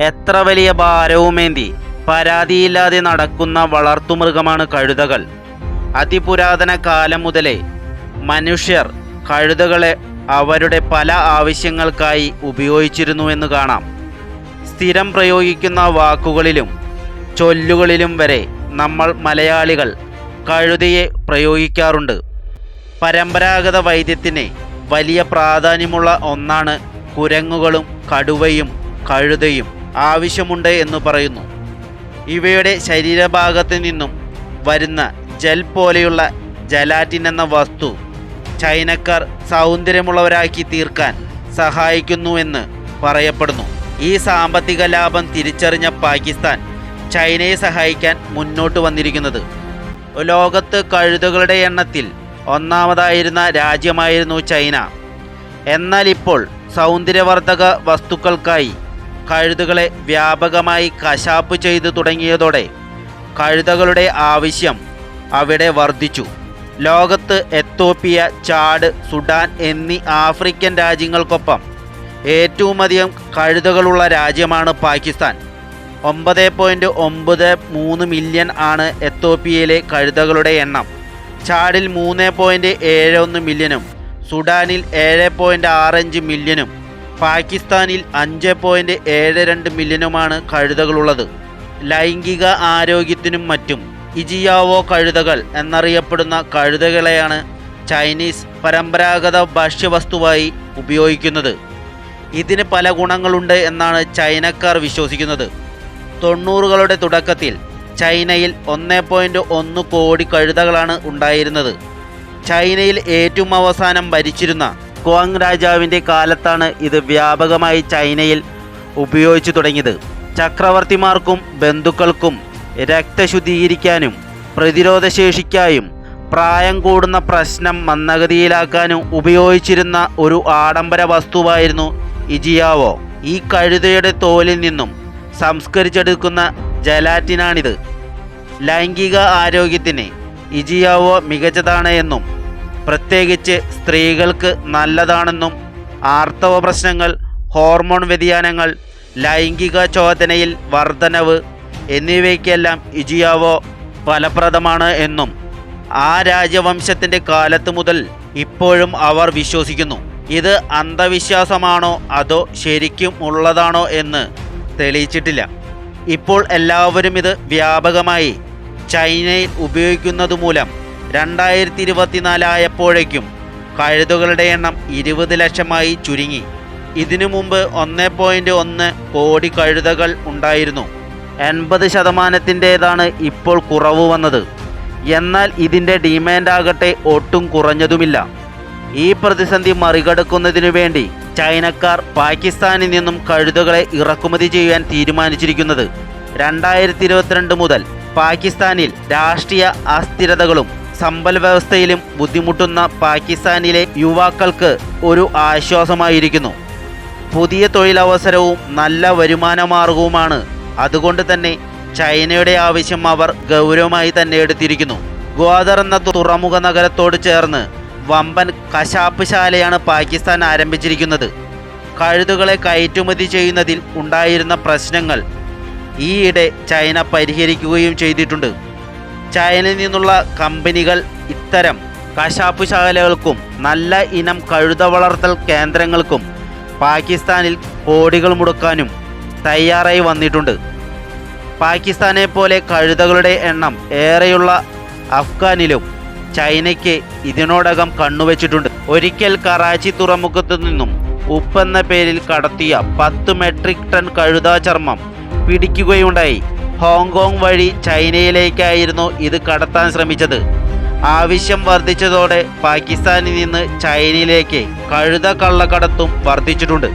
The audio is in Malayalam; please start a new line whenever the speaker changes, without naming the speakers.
എത്ര വലിയ ഭാരവുമേന്തി. പരാതിയില്ലാതെ നടക്കുന്ന വളർത്തുമൃഗമാണ് കഴുതകൾ. അതിപുരാതന കാലം മുതലേ മനുഷ്യർ കഴുതകളെ അവരുടെ പല ആവശ്യങ്ങൾക്കായി ഉപയോഗിച്ചിരുന്നുവെന്ന് കാണാം. സ്ഥിരം പ്രയോഗിക്കുന്ന വാക്കുകളിലും ചൊല്ലുകളിലും വരെ നമ്മൾ മലയാളികൾ കഴുതയെ പ്രയോഗിക്കാറുണ്ട്. പരമ്പരാഗത വൈദ്യത്തിന് വലിയ പ്രാധാന്യമുള്ള ഒന്നാണ് കുരങ്ങുകളും കടുവയും കഴുതയും. ആവശ്യമുണ്ട് എന്ന് പറയുന്നു. ഇവയുടെ ശരീരഭാഗത്ത് നിന്നും വരുന്ന ജെൽ പോലെയുള്ള ജലാറ്റിൻ എന്ന വസ്തു ചൈനക്കാർ സൗന്ദര്യമുള്ളവരാക്കി തീർക്കാൻ സഹായിക്കുന്നുവെന്ന് പറയപ്പെടുന്നു. ഈ സാമ്പത്തിക ലാഭം തിരിച്ചറിഞ്ഞ പാകിസ്ഥാൻ ചൈനയെ സഹായിക്കാൻ മുന്നോട്ട് വന്നിരിക്കുന്നത്. ലോകത്ത് കഴുതകളുടെ എണ്ണത്തിൽ ഒന്നാമതായിരുന്ന രാജ്യമായിരുന്നു ചൈന. എന്നാൽ ഇപ്പോൾ സൗന്ദര്യവർദ്ധക വസ്തുക്കൾക്കായി കഴുതുകളെ വ്യാപകമായി കശാപ്പ് ചെയ്തു തുടങ്ങിയതോടെ കഴുതകളുടെ ആവശ്യം അവിടെ വർദ്ധിച്ചു. ലോകത്ത് എത്തോപ്പിയ ചാഡ് സുഡാൻ എന്നീ ആഫ്രിക്കൻ രാജ്യങ്ങൾക്കൊപ്പം ഏറ്റവും അധികം കഴുതകളുള്ള രാജ്യമാണ് പാകിസ്ഥാൻ. ഒമ്പത് പോയിന്റ് ഒമ്പത് മൂന്ന് മില്യൺ ആണ് എത്തോപ്പിയയിലെ കഴുതകളുടെ എണ്ണം. ചാഡിൽ മൂന്ന് പോയിന്റ് ഏഴ് ഒന്ന് മില്യനും സുഡാനിൽ ഏഴ് പോയിന്റ് ആറഞ്ച് മില്യനും പാകിസ്ഥാനിൽ അഞ്ച് പോയിന്റ് ഏഴ് രണ്ട് മില്യനുമാണ് കഴുതകളുള്ളത്. ലൈംഗിക ആരോഗ്യത്തിനും മറ്റും ഇജിയാവോ കഴുതകൾ എന്നറിയപ്പെടുന്ന കഴുതകളെയാണ് ചൈനീസ് പരമ്പരാഗത ഭക്ഷ്യവസ്തുവായി ഉപയോഗിക്കുന്നത്. ഇതിന് പല ഗുണങ്ങളുണ്ട് എന്നാണ് ചൈനക്കാർ വിശ്വസിക്കുന്നത്. തൊണ്ണൂറുകളുടെ തുടക്കത്തിൽ ചൈനയിൽ ഒന്ന് പോയിന്റ് ഒന്ന് കോടി കഴുതകളാണ് ഉണ്ടായിരുന്നത്. ചൈനയിൽ ഏറ്റവും അവസാനം ഭരിച്ചിരുന്ന ക്വാങ് രാജാവിന്റെ കാലത്താണ് ഇത് വ്യാപകമായി ചൈനയിൽ ഉപയോഗിച്ചു തുടങ്ങിയത്. ചക്രവർത്തിമാർക്കും ബന്ധുക്കൾക്കും രക്തശുദ്ധീകരിക്കാനും പ്രതിരോധശേഷിക്കായും പ്രായം കൂടുന്ന പ്രശ്നം മന്ദഗതിയിലാക്കാനും ഉപയോഗിച്ചിരുന്ന ഒരു ആഡംബര വസ്തുവായിരുന്നു ഇജിയാവോ. ഈ കഴുതയുടെ തോലിൽ നിന്നും സംസ്കരിച്ചെടുക്കുന്ന ജലാറ്റിനാണിത്. ലൈംഗിക ആരോഗ്യത്തിന് ഇജിയാവോ മികച്ചതാണ് എന്നും പ്രത്യേകിച്ച് സ്ത്രീകൾക്ക് നല്ലതാണെന്നും ആർത്തവ പ്രശ്നങ്ങൾ ഹോർമോൺ വ്യതിയാനങ്ങൾ ലൈംഗിക ചോദനയിൽ വർധനവ് എന്നിവയ്ക്കെല്ലാം ഇജിയാവോ ഫലപ്രദമാണ് എന്നും ആ രാജവംശത്തിന്റെ കാലത്ത് മുതൽ ഇപ്പോഴും അവർ വിശ്വസിക്കുന്നു. ഇത് അന്ധവിശ്വാസമാണോ അതോ ശരിക്കും ഉള്ളതാണോ എന്ന് തെളിയിച്ചിട്ടില്ല. ഇപ്പോൾ എല്ലാവരും ഇത് വ്യാപകമായി ചൈനയിൽ ഉപയോഗിക്കുന്നത് മൂലം രണ്ടായിരത്തി ഇരുപത്തിനാലായപ്പോഴേക്കും കഴുതുകളുടെ എണ്ണം ഇരുപത് ലക്ഷമായി ചുരുങ്ങി. ഇതിനു മുമ്പ് ഒന്ന് പോയിന്റ് ഒന്ന് കോടി കഴുതകൾ ഉണ്ടായിരുന്നു. എൺപത് ശതമാനത്തിന്റേതാണ് ഇപ്പോൾ കുറവ് വന്നത്. എന്നാൽ ഇതിന്റെ ഡിമാൻഡ് ആകട്ടെ ഒട്ടും കുറഞ്ഞതുമില്ല. ഈ പ്രതിസന്ധി മറികടക്കുന്നതിനു വേണ്ടി ചൈനക്കാർ പാകിസ്ഥാനിൽ നിന്നും കഴുതുകളെ ഇറക്കുമതി ചെയ്യാൻ തീരുമാനിച്ചിരിക്കുന്നത്. രണ്ടായിരത്തി ഇരുപത്തിരണ്ട് മുതൽ പാകിസ്ഥാനിൽ രാഷ്ട്രീയ അസ്ഥിരതകളും സമ്പൽ വ്യവസ്ഥയിലും ബുദ്ധിമുട്ടുന്ന പാകിസ്ഥാനിലെ യുവാക്കൾക്ക് ഒരു ആശ്വാസമായിരിക്കുന്നു. പുതിയ തൊഴിലവസരവും നല്ല വരുമാനമാർഗവുമാണ്. അതുകൊണ്ട് തന്നെ ചൈനയുടെ ആവശ്യം അവർ ഗൗരവമായി തന്നെ എടുത്തിരിക്കുന്നു. ഗ്വാദർ എന്ന തുറമുഖ നഗരത്തോട് ചേർന്ന് വമ്പൻ കശാപ്പ് ശാലയാണ് പാകിസ്ഥാൻ ആരംഭിച്ചിരിക്കുന്നത്. കഴുതുകളെ കയറ്റുമതി ചെയ്യുന്നതിൽ ഉണ്ടായിരുന്ന പ്രശ്നങ്ങൾ ഈയിടെ ചൈന പരിഹരിക്കുകയും ചെയ്തിട്ടുണ്ട്. ചൈനയിൽ നിന്നുള്ള കമ്പനികൾ ഇത്തരം കശാപ്പ് ശാലകൾക്കും നല്ല ഇനം കഴുത വളർത്തൽ കേന്ദ്രങ്ങൾക്കും പാകിസ്ഥാനിൽ കോടികൾ മുടക്കാനും തയ്യാറായി വന്നിട്ടുണ്ട്. പാകിസ്ഥാനെ പോലെ കഴുതകളുടെ എണ്ണം ഏറെയുള്ള അഫ്ഗാനിലും ചൈനയ്ക്ക് ഇതിനോടകം കണ്ണുവച്ചിട്ടുണ്ട്. ഒരിക്കൽ കറാച്ചി തുറമുഖത്തു നിന്നും ഉപ്പെന്ന പേരിൽ കടത്തിയ പത്ത് മെട്രിക് ടൺ കഴുതാ ചർമ്മം പിടിക്കുകയുണ്ടായി. ഹോങ്കോങ് വഴി ചൈനയിലേക്കായിരുന്നു ഇത് കടത്താൻ ശ്രമിച്ചത്. ആവശ്യം വർദ്ധിച്ചതോടെ പാകിസ്ഥാനിൽ നിന്ന് ചൈനയിലേക്ക് കഴുത കള്ളക്കടത്തും വർദ്ധിച്ചിട്ടുണ്ട്.